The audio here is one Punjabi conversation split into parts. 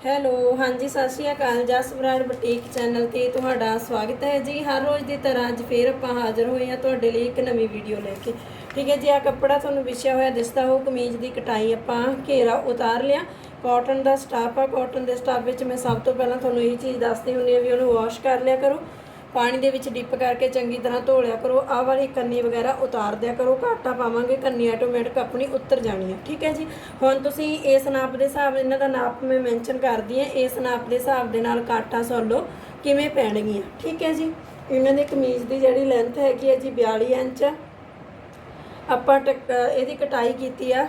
ਹੈਲੋ, ਹਾਂਜੀ, ਸਤਿ ਸ਼੍ਰੀ ਅਕਾਲ। ਜਸ ਬਰਾੜ ਬੁਟੀਕ ਚੈਨਲ ਤੇ ਤੁਹਾਡਾ ਸਵਾਗਤ ਹੈ ਜੀ। ਹਰ ਰੋਜ਼ ਦੀ ਤਰ੍ਹਾਂ ਅੱਜ ਫੇਰ ਆਪਾਂ ਹਾਜ਼ਰ ਹੋਏ ਹਾਂ ਤੁਹਾਡੇ ਲਈ ਇੱਕ ਨਵੀਂ ਵੀਡੀਓ ਲੈ ਕੇ। ਠੀਕ ਹੈ ਜੀ ਆ ਕੱਪੜਾ ਤੁਹਾਨੂੰ ਵਿਛਿਆ ਹੋਇਆ ਦਿਸਦਾ ਉਹ ਕਮੀਜ਼ ਦੀ ਕਟਾਈ ਆਪਾਂ ਘੇਰਾ ਉਤਾਰ ਲਿਆ। ਕਾਟਨ ਦਾ ਸਟਾਫ ਆ। ਕਾਟਨ ਦੇ ਸਟਾਫ ਵਿੱਚ ਮੈਂ ਸਭ ਤੋਂ ਪਹਿਲਾਂ ਤੁਹਾਨੂੰ ਇਹ ਚੀਜ਼ ਦੱਸਦੀ ਹੁੰਦੀ ਆ ਵੀ ਉਹਨੂੰ ਵਾਸ਼ ਕਰ ਲਿਆ ਕਰੋ। ਪਾਣੀ ਦੇ ਵਿੱਚ ਡਿਪ ਕਰਕੇ ਚੰਗੀ ਤਰ੍ਹਾਂ ਧੋ ਲਿਆ ਕਰੋ। ਆਹ ਵਾਲੀ ਕੰਨੀ ਵਗੈਰਾ ਉਤਾਰ ਦਿਆ ਕਰੋ। ਘਾਟਾ ਪਾਵਾਂਗੇ ਕੰਨੀ ਆਟੋਮੈਟਿਕ ਆਪਣੀ ਉੱਤਰ ਜਾਣੀ ਹੈ ਠੀਕ ਹੈ ਜੀ? ਹੁਣ ਤੁਸੀਂ ਇਸ ਨਾਪ ਦੇ ਹਿਸਾਬ, ਇਹਨਾਂ ਦਾ ਨਾਪ ਮੈਂ ਮੈਂਸ਼ਨ ਕਰਦੀ ਹਾਂ। ਇਸ ਨਾਪ ਦੇ ਹਿਸਾਬ ਦੇ ਨਾਲ ਕਾਟਾ ਸੋਲੋ ਕਿਵੇਂ ਪੈਣਗੀਆਂ। ਠੀਕ ਹੈ ਜੀ? ਇਹਨਾਂ ਦੇ ਕਮੀਜ਼ ਦੀ ਜਿਹੜੀ ਲੈਂਥ ਹੈਗੀ ਹੈ ਜੀ 42 ਇੰਚ। ਆਪਾਂ ਟਕ- ਇਹਦੀ ਕਟਾਈ ਕੀਤੀ ਆ।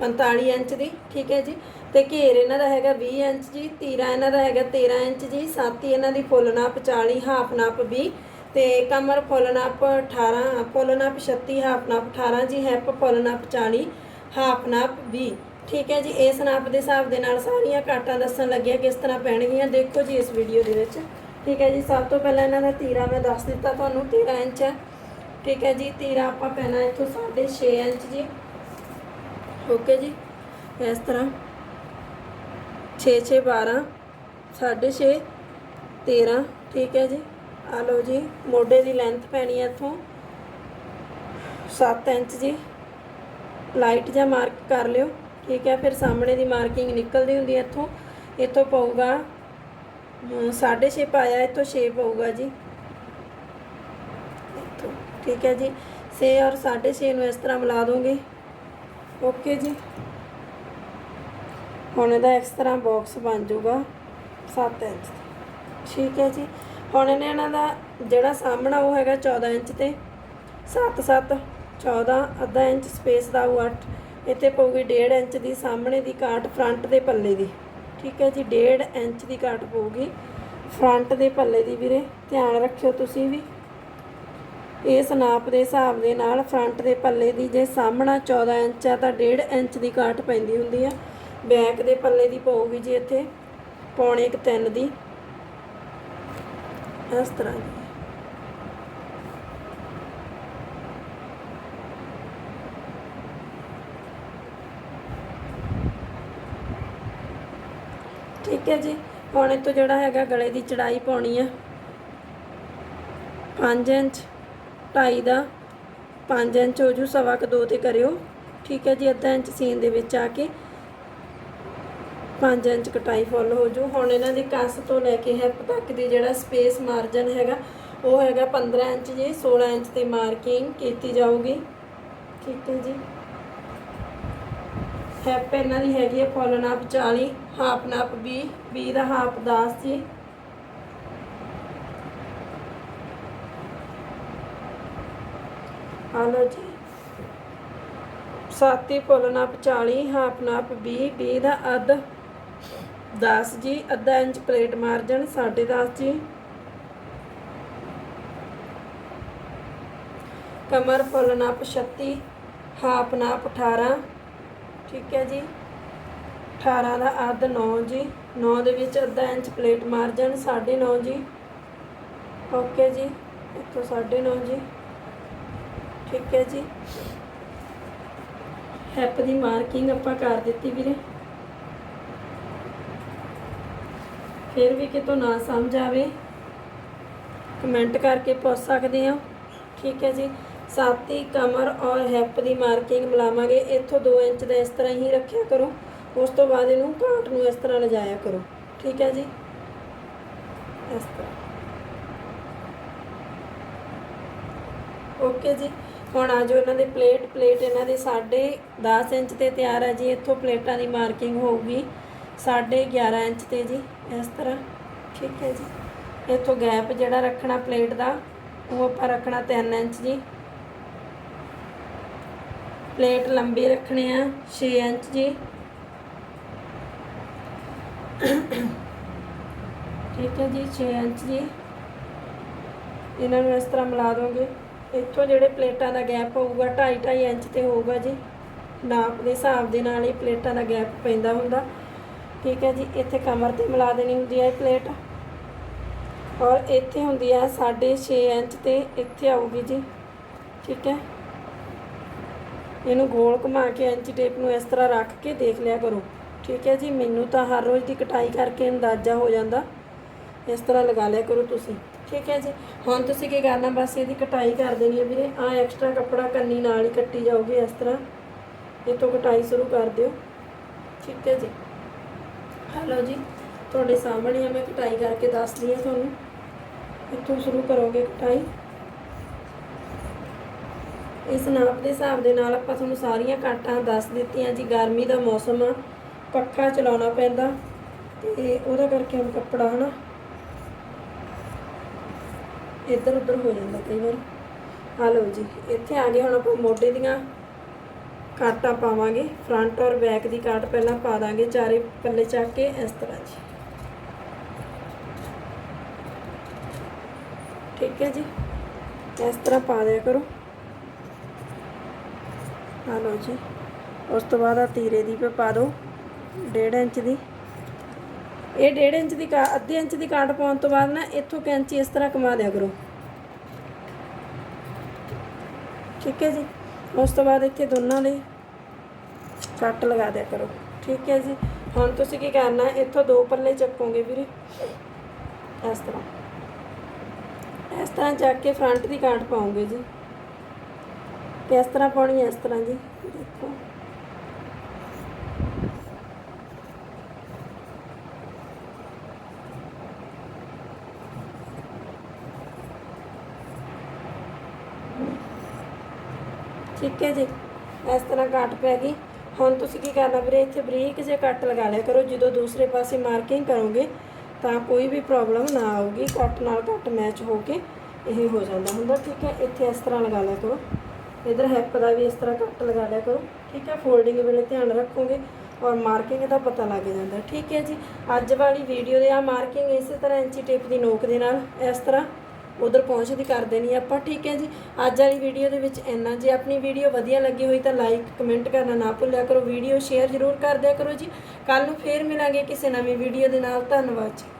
45 ਇੰਚ ਦੀ, ਠੀਕ ਹੈ ਜੀ। ਤੇ ਘੇਰ ਇਹਨਾਂ ਦਾ ਹੈਗਾ 20 ਇੰਚ ਜੀ, ਤੀਰਾ ਇਹਨਾਂ ਦਾ ਹੈਗਾ 13 ਇੰਚ ਜੀ, ਸਾਤੀ ਇਹਨਾਂ ਦੀ ਫੁੱਲ ਨਾਪ 40 ਹਾਫ ਨਾਪ 20 ਤੇ ਕਮਰ ਫੁੱਲ ਨਾਪ 18 ਫੁੱਲ ਨਾਪ 36 ਹਾਫ ਨਾਪ 18 ਜੀ ਹੈਪ ਫੁੱਲ ਨਾਪ 40 ਹਾਫ ਨਾਪ 20 ਠੀਕ ਹੈ ਜੀ। ਇਸ ਨਾਪ ਦੇ ਹਿਸਾਬ ਦੇ ਨਾਲ ਸਾਰੀਆਂ ਕਾਟਾਂ ਦੱਸਣ ਲੱਗਿਆ ਕਿਸ ਤਰ੍ਹਾਂ ਪੈਣਗੀਆਂ, ਦੇਖੋ ਜੀ ਇਸ ਵੀਡੀਓ ਦੇ ਵਿੱਚ, ਠੀਕ ਹੈ ਜੀ। ਸਭ ਤੋਂ ਪਹਿਲਾਂ ਇਹਨਾਂ ਦਾ ਤੀਰਾ ਮੈਂ ਦੱਸ ਦਿੱਤਾ ਤੁਹਾਨੂੰ 13 ਇੰਚ ਹੈ, ਠੀਕ ਹੈ ਜੀ। ਤੀਰਾ ਆਪਾਂ ਪੈਣਾ ਇੱਥੋਂ 6.5 ਇੰਚ ਜੀ ਓਕੇ ਜੀ। ਇਸ ਤਰ੍ਹਾਂ 6 6 12 6.5 13 ਠੀਕ ਹੈ ਜੀ। ਆ ਲਓ ਜੀ, ਮੋਢੇ ਦੀ ਲੈਂਥ ਪੈਣੀ ਹੈ ਇੱਥੋਂ। 7 ਇੰਚ ਜੀ। ਲਾਈਟ ਜਾਂ ਮਾਰਕ ਕਰ ਲਿਓ, ਠੀਕ ਹੈ। ਫਿਰ ਸਾਹਮਣੇ ਦੀ ਮਾਰਕਿੰਗ ਨਿਕਲਦੀ ਹੁੰਦੀ ਹੈ ਇੱਥੋਂ। ਇੱਥੋਂ ਪਊਗਾ 6.5 ਪਾਇਆ, ਇੱਥੋਂ 6 ਪਊਗਾ ਜੀ। ਇੱਥੋਂ, ਠੀਕ ਹੈ ਜੀ। 6 ਔਰ 6.5 ਨੂੰ ਇਸ ਤਰ੍ਹਾਂ ਮਿਲਾ ਦੋਗੇ। ਓਕੇ ਜੀ। ਹੁਣ ਇਹਦਾ ਇਸ ਤਰ੍ਹਾਂ ਬਾਕਸ ਬਣ ਜਾਊਗਾ 7 ਇੰਚ ਠੀਕ ਹੈ ਜੀ। ਹੁਣ ਇਹਨੇ ਇਹਨਾਂ ਦਾ ਜਿਹੜਾ ਸਾਹਮਣਾ ਉਹ ਹੈਗਾ 14 ਇੰਚ ਤੇ। 7 7 14 ਅੱਧਾ ਇੰਚ ਸਪੇਸ ਦਾ ਉਹ 8 ਇੱਥੇ ਪਊਗੀ 1.5 ਇੰਚ ਦੀ ਸਾਹਮਣੇ ਦੀ ਕਾਟ ਫਰੰਟ ਦੇ ਪੱਲੇ ਦੀ। ਠੀਕ ਹੈ ਜੀ 1.5 ਇੰਚ ਦੀ ਕਾਟ ਪਊਗੀ ਫਰੰਟ ਦੇ ਪੱਲੇ ਦੀ ਵੀਰੇ। ਧਿਆਨ ਰੱਖਿਓ ਤੁਸੀਂ ਵੀ। ਇਸ ਨਾਪ ਦੇ ਹਿਸਾਬ ਦੇ ਨਾਲ ਫਰੰਟ ਦੇ ਪੱਲੇ ਦੀ ਜੇ ਸਾਹਮਣਾ 14 ਇੰਚ ਆ ਤਾਂ 1.5 ਇੰਚ ਦੀ ਕਾਟ ਪੈਂਦੀ ਹੁੰਦੀ ਆ। ਬੈਕ ਦੇ ਪੱਲੇ ਦੀ ਪਊਗੀ ਜੀ ਇੱਥੇ, ਪੌਣੇ ਇੱਕ ਤਿੰਨ ਦੀ। ਇਸ ਤਰ੍ਹਾਂ ਦੀ। ਠੀਕ ਹੈ ਜੀ, ਹੁਣ ਤੋਂ ਜਿਹੜਾ ਹੈਗਾ ਗਲੇ ਦੀ ਚੜਾਈ ਪਾਉਣੀ ਆ। 5 ਇੰਚ। ਢਾਈ ਦਾ 5 ਇੰਚ ਹੋ ਜੂ, ਸਵਾ ਕ 2 ਤੇ ਕਰਿਓ। ਠੀਕ ਹੈ ਜੀ, ਅੱਧਾ ਇੰਚ ਸੀਨ ਦੇ ਵਿੱਚ ਆ ਕੇ 5 ਇੰਚ ਕਟਾਈ ਫੁੱਲ ਹੋ ਜੂ। ਹੁਣ ਇਹਨਾਂ ਦੀ ਕੱਸ ਤੋਂ ਲੈ ਕੇ ਹੈਪ ਤੱਕ ਦੀ ਜਿਹੜਾ ਸਪੇਸ ਮਾਰਜਨ ਹੈਗਾ, ਉਹ ਹੈਗਾ 15 ਇੰਚ ਜੀ 16 ਇੰਚ ਤੇ ਮਾਰਕਿੰਗ ਕੀਤੀ ਜਾਊਗੀ। ਠੀਕ ਹੈ ਜੀ। ਹੈਪ ਇਹਨਾਂ ਦੀ ਹੈਗੀ ਹੈ ਫੁੱਲ ਨਾਪ 40 ਹਾਫ ਨਾਪ 20 20 ਦਾ ਹਾਫ 10 ਜੀ। ਆ ਲਓ ਜੀ। ਸਾਤੀ ਫੁੱਲ ਨਾਪ 40 ਹਾਫ ਨਾਪ 20 20 ਦਾ ਅੱਧ। 10 ਜੀ, ਅੱਧਾ ਇੰਚ ਪਲੇਟ ਮਾਰਜਨ 10.5 ਜੀ। ਕਮਰ ਫੁੱਲ ਨਾਪ 36 ਹਾਫ ਨਾਪ 18 ਠੀਕ ਹੈ ਜੀ। 18 ਦਾ ਅੱਧ 9 ਜੀ। 9 ਦੇ ਵਿੱਚ ਅੱਧਾ ਇੰਚ ਪਲੇਟ ਮਾਰਜਨ 9.5 ਜੀ। ਓਕੇ ਜੀ। ਇੱਥੋਂ 9.5 ਜੀ। ਠੀਕ ਹੈ ਜੀ। ਹੈਪ ਦੀ ਮਾਰਕਿੰਗ ਆਪਾਂ ਕਰ ਦਿੱਤੀ ਵੀਰੇ। ਫਿਰ ਵੀ ਕਿਤੋਂ ਨਾ ਸਮਝ ਆਵੇ ਕਮੈਂਟ ਕਰਕੇ ਪੁੱਛ ਸਕਦੇ ਹੋ। ਠੀਕ ਹੈ ਜੀ। ਸਾਤੀ ਕਮਰ ਔਰ ਹੈਪ ਦੀ ਮਾਰਕਿੰਗ ਮਿਲਾਵਾਂਗੇ। ਇੱਥੋਂ 2 ਇੰਚ ਦਾ ਇਸ ਤਰ੍ਹਾਂ ਹੀ ਰੱਖਿਆ ਕਰੋ। ਉਸ ਤੋਂ ਬਾਅਦ ਇਹਨੂੰ ਘਾਟ ਨੂੰ ਇਸ ਤਰ੍ਹਾਂ ਲਿਜਾਇਆ ਕਰੋ। ਠੀਕ ਹੈ ਜੀ। ਇਸ ਤਰ੍ਹਾਂ। ਓਕੇ ਜੀ। ਹੁਣ ਆ ਜੋ ਇਹਨਾਂ ਦੇ ਪਲੇਟ ਪਲੇਟ ਇਹਨਾਂ ਦੇ 10.5 ਇੰਚ ਤੇ ਤਿਆਰ ਹੈ ਜੀ। ਇੱਥੋਂ ਪਲੇਟਾਂ ਦੀ ਮਾਰਕਿੰਗ ਹੋਊਗੀ 11.5 ਇੰਚ ਤੇ ਜੀ, ਇਸ ਤਰ੍ਹਾਂ। ਠੀਕ ਹੈ ਜੀ। ਇੱਥੋਂ ਗੈਪ ਜਿਹੜਾ ਰੱਖਣਾ ਪਲੇਟ ਦਾ, ਉਹ ਆਪਾਂ ਰੱਖਣਾ 3 ਇੰਚ ਜੀ। ਪਲੇਟ ਲੰਬੀ ਰੱਖਣੀ ਆ 6 ਇੰਚ ਜੀ। ਠੀਕ ਹੈ ਜੀ 6 ਇੰਚ ਜੀ। ਇਹਨਾਂ ਨੂੰ ਇਸ ਤਰ੍ਹਾਂ ਮਿਲਾ ਦੋਗੇ। ਇੱਥੋਂ ਜਿਹੜੇ ਪਲੇਟਾਂ ਦਾ ਗੈਪ ਹੋਊਗਾ 2.5 2.5 ਇੰਚ ਤੇ ਹੋਊਗਾ ਜੀ ਨਾਪ ਦੇ ਹਿਸਾਬ ਦੇ ਨਾਲ ਇਹ ਪਲੇਟਾਂ ਦਾ ਗੈਪ ਪੈਂਦਾ ਹੁੰਦਾ। ਠੀਕ ਹੈ ਜੀ, ਇੱਥੇ ਕਮਰ ਤੇ ਮਿਲਾ ਦੇਣੀ ਹੁੰਦੀ ਹੈ ਇਹ ਪਲੇਟ। ਔਰ ਇੱਥੇ ਹੁੰਦੀ ਹੈ 6.5 ਇੰਚ ਤੇ ਇੱਥੇ ਆਊਗੀ ਜੀ। ਠੀਕ ਹੈ। ਇਹਨੂੰ ਗੋਲ ਘੁਮਾ ਕੇ ਇੰਚ ਟੇਪ ਨੂੰ ਇਸ ਤਰ੍ਹਾਂ ਰੱਖ ਕੇ ਦੇਖ ਲਿਆ ਕਰੋ। ਠੀਕ ਹੈ ਜੀ, ਮੈਨੂੰ ਤਾਂ ਹਰ ਰੋਜ਼ ਦੀ ਕਟਾਈ ਕਰਕੇ ਅੰਦਾਜ਼ਾ ਹੋ ਜਾਂਦਾ। ਇਸ ਤਰ੍ਹਾਂ ਲਗਾ ਲਿਆ ਕਰੋ ਤੁਸੀਂ। ਠੀਕ ਹੈ ਜੀ? ਹੁਣ ਤੁਸੀਂ ਕੀ ਕਰਨਾ? ਬਸ ਇਹਦੀ ਕਟਾਈ ਕਰ ਦੇਣੀ ਹੈ ਵੀਰੇ। ਆ ਐਕਸਟਰਾ ਕੱਪੜਾ ਕੰਨੀ ਨਾਲ ਹੀ ਕੱਟੀ ਜਾਓਗੇ ਇਸ ਤਰ੍ਹਾਂ। ਇਹ ਤੋਂ ਕਟਾਈ ਸ਼ੁਰੂ ਕਰ ਦਿਓ। ਠੀਕ ਹੈ ਜੀ? ਹਲੋ ਜੀ, ਤੁਹਾਡੇ ਸਾਹਮਣੇ ਆ, ਮੈਂ ਕਟਾਈ ਕਰਕੇ ਦੱਸਦੀ ਹਾਂ ਤੁਹਾਨੂੰ। ਇੱਥੋਂ ਸ਼ੁਰੂ ਕਰੋਗੇ ਕਟਾਈ। ਇਸ ਨਾਪ ਦੇ ਹਿਸਾਬ ਦੇ ਨਾਲ ਆਪਾਂ ਤੁਹਾਨੂੰ ਸਾਰੀਆਂ ਕਾਟਾਂ ਦੱਸ ਦਿੱਤੀਆਂ ਜੀ। ਗਰਮੀ ਦਾ ਮੌਸਮ ਆ, ਪੱਖਾ ਚਲਾਉਣਾ ਪੈਂਦਾ ਤੇ ਉਹਦਾ ਕਰਕੇ ਹੁਣ ਕੱਪੜਾ, ਹਨਾ? ਇੱਧਰ ਉੱਧਰ ਹੋ ਜਾਂਦਾ ਕਈ ਵਾਰ। ਆ ਲਓ ਜੀ, ਇੱਥੇ ਆ ਗਏ ਹੁਣ ਆਪਾਂ ਮੋਢੇ ਦੀਆਂ ਕਾਟਾਂ ਪਾਵਾਂਗੇ। ਫਰੰਟ ਔਰ ਬੈਕ ਦੀ ਕਾਟ ਪਹਿਲਾਂ ਪਾ ਦਾਂਗੇ, ਚਾਰੇ ਪੱਲੇ ਚੱਕ ਕੇ, ਇਸ ਤਰ੍ਹਾਂ ਜੀ। ਠੀਕ ਹੈ ਜੀ, ਇਸ ਤਰ੍ਹਾਂ ਪਾ ਦਿਆ ਕਰੋ। ਆ ਲਓ ਜੀ, ਉਸ ਤੋਂ ਬਾਅਦ ਆ ਤੀਰੇ ਦੀ ਪੇ ਪਾ ਦਿਓ 1.5 ਇੰਚ ਦੀ। ਇਹ 1.5 ਇੰਚ ਦੀ ਕਾ ਅੱਧੇ ਇੰਚ ਦੀ ਕਾਟ ਪਾਉਣ ਤੋਂ ਬਾਅਦ ਨਾ ਇੱਥੋਂ ਕੈਂਚੀ ਇਸ ਤਰ੍ਹਾਂ ਕਮਾ ਦਿਆ ਕਰੋ। ਠੀਕ ਹੈ ਜੀ? ਉਸ ਤੋਂ ਬਾਅਦ ਇੱਥੇ ਦੋਨਾਂ ਲਈ ਕੱਟ ਲਗਾ ਦਿਆ ਕਰੋ। ਠੀਕ ਹੈ ਜੀ? ਹੁਣ ਤੁਸੀਂ ਕੀ ਕਰਨਾ, ਇੱਥੋਂ ਦੋ ਪੱਲੇ ਚੱਕੋਗੇ ਵੀਰੇ। ਇਸ ਤਰ੍ਹਾਂ। ਇਸ ਤਰ੍ਹਾਂ ਚੱਕ ਕੇ ਫਰੰਟ ਦੀ ਕਾਟ ਪਾਉਂਗੇ ਜੀ। ਕਿਸ ਤਰ੍ਹਾਂ ਪਾਉਣੀ ਹੈ, ਇਸ ਤਰ੍ਹਾਂ ਜੀ। ਦੇਖੋ। ਠੀਕ ਹੈ ਜੀ। ਇਸ ਤਰ੍ਹਾਂ ਕੱਟ ਪੈ ਗਈ। ਹੁਣ ਤੁਸੀਂ ਕੀ ਕਰਨਾ ਵੀਰੇ, ਇੱਥੇ ਬਰੀਕ ਜਿਹੇ ਕੱਟ ਲਗਾ ਲਿਆ ਕਰੋ। ਜਦੋਂ ਦੂਸਰੇ ਪਾਸੇ ਮਾਰਕਿੰਗ ਕਰੋਗੇ, ਤਾਂ ਕੋਈ ਵੀ ਪ੍ਰੋਬਲਮ ਨਾ ਆਊਗੀ। ਕੱਟ ਨਾਲ ਕੱਟ ਮੈਚ ਹੋ ਕੇ ਇਹ ਹੋ ਜਾਂਦਾ ਹੁੰਦਾ। ਠੀਕ ਹੈ, ਇੱਥੇ ਇਸ ਤਰ੍ਹਾਂ ਲਗਾ ਲਿਆ ਕਰੋ। ਇਧਰ ਹੈਪ ਦਾ ਵੀ ਇਸ ਤਰ੍ਹਾਂ ਕੱਟ ਲਗਾ ਲਿਆ ਕਰੋ। ਠੀਕ ਹੈ ਫੋਲਡਿੰਗ ਵੇਲੇ ਧਿਆਨ ਰੱਖੋਗੇ ਔਰ ਮਾਰਕਿੰਗ ਦਾ ਪਤਾ ਲੱਗ ਜਾਂਦਾ। ਠੀਕ ਹੈ ਜੀ, ਅੱਜ ਵਾਲੀ ਵੀਡੀਓ ਦੇ ਆ ਮਾਰਕਿੰਗ ਇਸੇ ਤਰ੍ਹਾਂ ਇੰਚੀ ਟੇਪ ਦੀ ਨੋਕ ਦੇ ਨਾਲ। ਇਸ ਤਰ੍ਹਾਂ ਉਧਰ ਪਹੁੰਚਦੀ ਕਰ ਦੇਣੀ ਆਪਾਂ ਠੀਕ ਹੈ ਜੀ। ਅੱਜ ਵਾਲੀ ਵੀਡੀਓ ਦੇ ਵਿੱਚ ਇੰਨਾ ਜੇ। ਆਪਣੀ ਵੀਡੀਓ ਵਧੀਆ ਲੱਗੀ ਹੋਈ ਤਾਂ ਲਾਈਕ ਕਮੈਂਟ ਕਰਨਾ ਨਾ ਭੁੱਲਿਆ ਕਰੋ। ਵੀਡੀਓ ਸ਼ੇਅਰ ਜ਼ਰੂਰ ਕਰ ਦਿਆ ਕਰੋ ਜੀ। ਕੱਲ ਨੂੰ ਫੇਰ ਮਿਲਾਂਗੇ ਕਿਸੇ ਨਵੀਂ ਵੀਡੀਓ ਦੇ ਨਾਲ। ਧੰਨਵਾਦ ਜੀ।